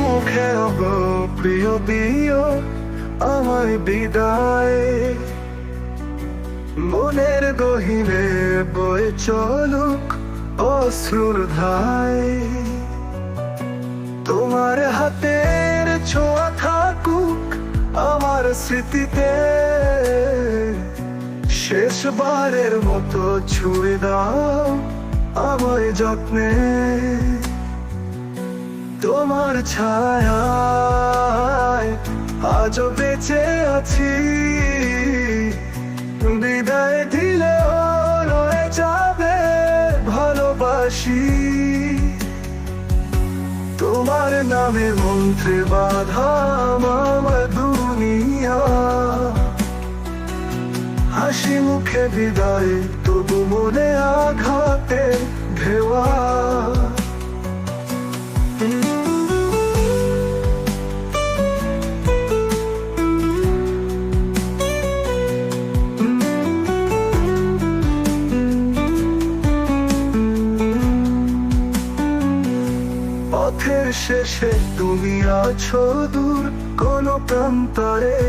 মুখে প্রিয় দিও, আমায় বিদায়। মনের গহিনে বয়ে চলুক অশ্রুর ধায়। তোমার হাতের ছোঁয়া থাকুক আমার স্মৃতিতে। শেষবারের মতো ছুঁয়ে দাও আমায় যত্নে। তোমার ছায়ায় আজও বেঁচে আছি। বিদায় দিলেও রয়ে যাবে ভালোবাসি। তোমার নামে মন্ত্রে বাধা আমার দুনিয়া। হাসি মুখে বিদায়, তবু মনে আঘাতে ভেওয়া। পথের শেষে তুমি আছো দূর কোন প্রান্তরে।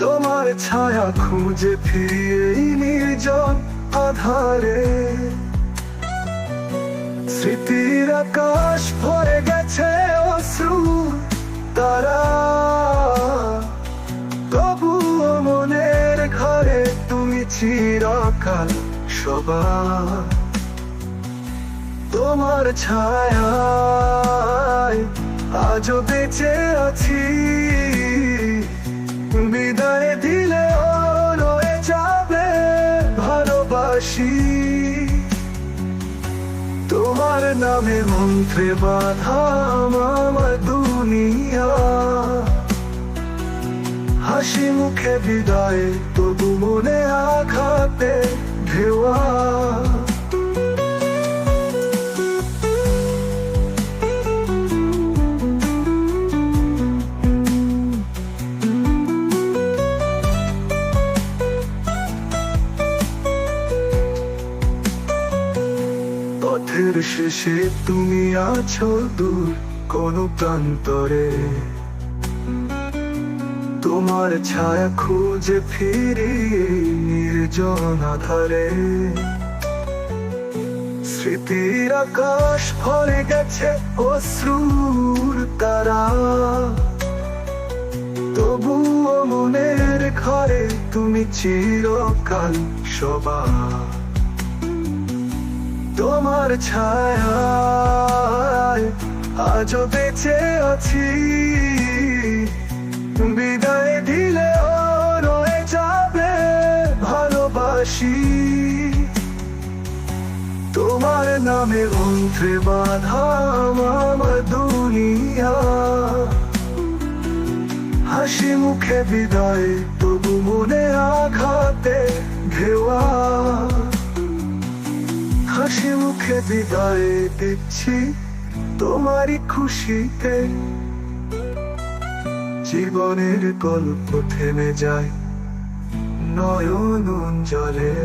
তোমার ছায়া খুঁজে ফিরিয়ে নির্জন আধারে। স্মৃতির আকাশ ভরে গেছে অশ্রু, তারা। তবু মনের ঘরে তুমি চিরকাল সবার তোমার ছায়ায় আজও বেঁচে আছি। বিদায় দিলে রয়ে যাবে ভালোবাসি। তোমার নামে মন্ত্রে বাধা দুনিয়া। হাসি মুখে বিদায়, তবু মনে আঘাতে পথের শেষে তুমি আছো দূর কোন প্রান্তরে। তোমার ছায়া খুঁজে ফিরি নির্জন আধারে। স্মৃতির আকাশ ভরে গেছে অশ্রুর তারা। তবুও মনের ঘরে তুমি চিরকাল সবার। তোমার ছায়ায় আজও বেঁচে আছি। বিদায় দিলে রয়ে যাবে ভালোবাসি। তোমার নামে মন্ত্রে বাধা আমার দুনিয়া। হাসি মুখে বিদায়, তবু মনে আঘাতে ঘেওয়া। মুখে বিদায় দিচ্ছি তোমারই খুশিতে। জীবনের গল্প থেমে যায় নয়ন জলে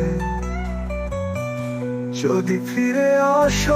যদি ফিরে আসো